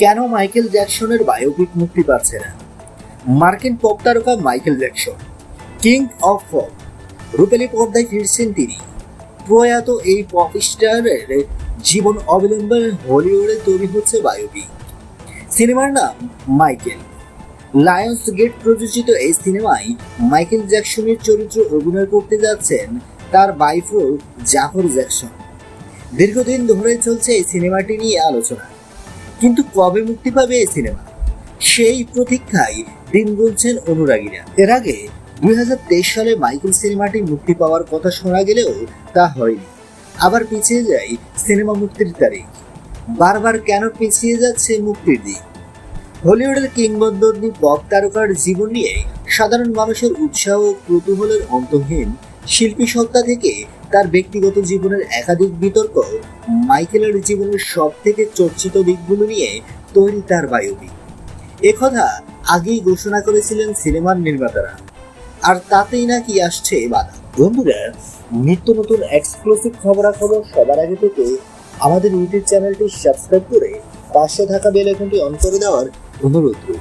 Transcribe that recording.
কেন Michael জ্যাকসনের biopic মুক্তি পাচ্ছে না? মার্কিন পপ তারকা Michael Jackson, king of pop, রূপেলি পর্দায় ফিরছেন তিনি। প্রয়াত এই পপ স্টারের জীবন অবলম্বনে হলিউডে তৈরি হচ্ছে বায়োপিক। সিনেমার নাম মাইকেল। লায়ন্স গেট প্রযোজিত এই সিনেমায় মাইকেল জ্যাকসনের চরিত্র অভিনয় করতে যাচ্ছেন তার বাইফো জাফর জ্যাকসন। দীর্ঘদিন ধরে চলছে এই সিনেমাটি নিয়ে আলোচনা। কিন্তু কবে মুক্তি পাবে এই সিনেমা? সেই প্রতীক্ষায় দিন গুনছেন অনুরাগীরা। এর আগে দুই হাজার তেইশ সালে মাইকেল সিনেমাটি মুক্তি পাওয়ার কথা শোনা গেলেও তা হয়নি। আবার পিছিয়ে যায় সিনেমা মুক্তির তারিখ। বারবার কেন পিছিয়ে যাচ্ছে মুক্তির দিক? হলিউডের কিংবদন্তি পপ তারকার জীবন নিয়ে সাধারণ মানুষের উৎসাহ ও কৌতূহলের অন্তহীন শিল্পী সত্তা থেকে তার ব্যক্তিগত জীবনের একাধিক বিতর্ক মাইকেলের জীবনের সব থেকে চর্চিত দিকগুলো নিয়ে তৈরি তার বায়োপিক একথা আগেই ঘোষণা করেছিলেন সিনেমার নির্মাতারা। আর তাতেই নাকি আসছে বাধা। বন্ধুরা, নিত্য নতুন এক্সক্লুসিভ খবরাখবর সবার আগে পেতে আমাদের ইউটিউব চ্যানেলটি সাবস্ক্রাইব করে পাশে থাকা বেল আইকনটি অন করে দেওয়ার অনুরোধ রইল।